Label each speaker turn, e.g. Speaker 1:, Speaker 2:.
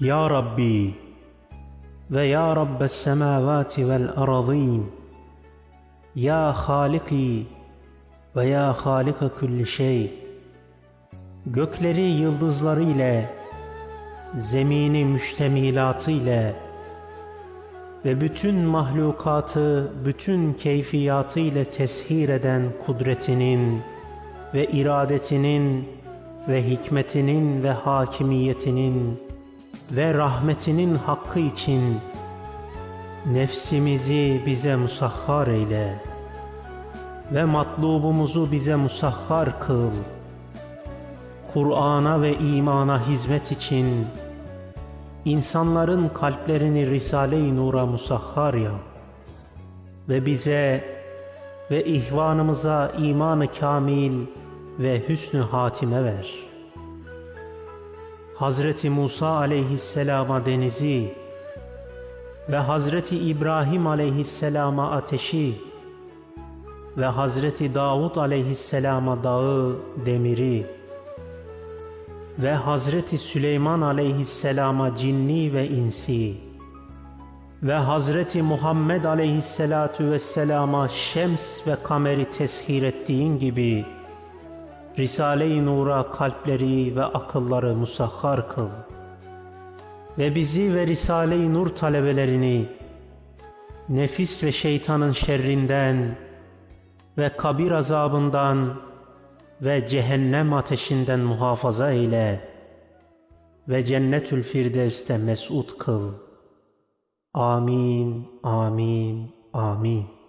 Speaker 1: Ya Rabbi ve Ya Rabbes semavati vel arazin Ya Haliki ve Ya Halika kulli şey. Gökleri yıldızları ile Zemini müştemilatı ile ve bütün mahlukatı bütün keyfiyatı ile teshir eden kudretinin ve iradetinin ve hikmetinin ve hakimiyetinin ve rahmetinin hakkı için nefsimizi bize musahhar eyle ve matlubumuzu bize musahhar kıl. Kur'an'a ve imana hizmet için insanların kalplerini Risale-i Nur'a musahhar yap ve bize ve ihvanımıza imanı kamil ve hüsnü hatime ver. Hazreti Musa aleyhisselama denizi ve Hazreti İbrahim aleyhisselama ateşi ve Hazreti Davud aleyhisselama dağı demiri ve Hazreti Süleyman aleyhisselama cinni ve insi ve Hazreti Muhammed aleyhisselatu vesselama şems ve kameri teshir ettiğin gibi Risale-i Nur'a kalpleri ve akılları musahhar kıl ve bizi ve Risale-i Nur talebelerini nefis ve şeytanın şerrinden ve kabir azabından ve cehennem ateşinden muhafaza eyle ve cennetül firdevste mes'ud kıl. Amin, amin, amin.